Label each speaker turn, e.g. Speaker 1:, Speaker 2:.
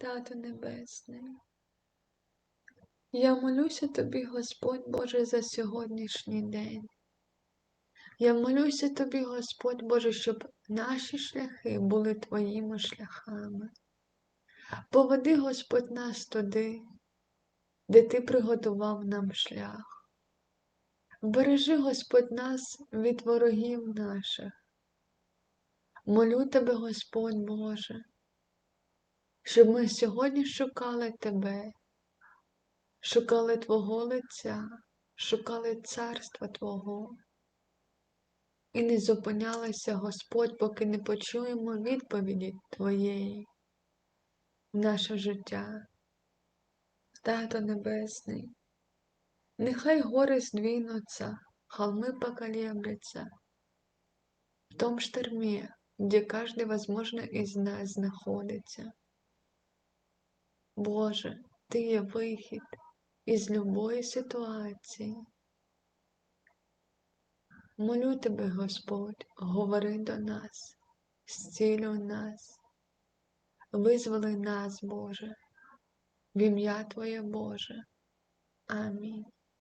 Speaker 1: Тато Небесний. Я молюся тобі, Господь Боже, за сьогоднішній день. Я молюся тобі, Господь Боже, щоб наші шляхи були твоїми шляхами. Поведи, Господь, нас туди, де Ти приготував нам шлях. Бережи, Господь, нас від ворогів наших. Молю тебе, Господь Боже, щоб ми сьогодні шукали Тебе, шукали Твого лиця, шукали царства Твого. І не зупинялися, Господь, поки не почуємо відповіді Твоєї в наше життя. Тато Небесний, нехай гори здвинутся, холмы поколеблются в том шторме, где каждый, возможно, из нас знаходиться. Боже, Ти є вихід із любої ситуації. Молю Тебе, Господь, говори до нас, зцілюй нас, визволи нас, Боже, в ім'я Твоє Боже. Амінь.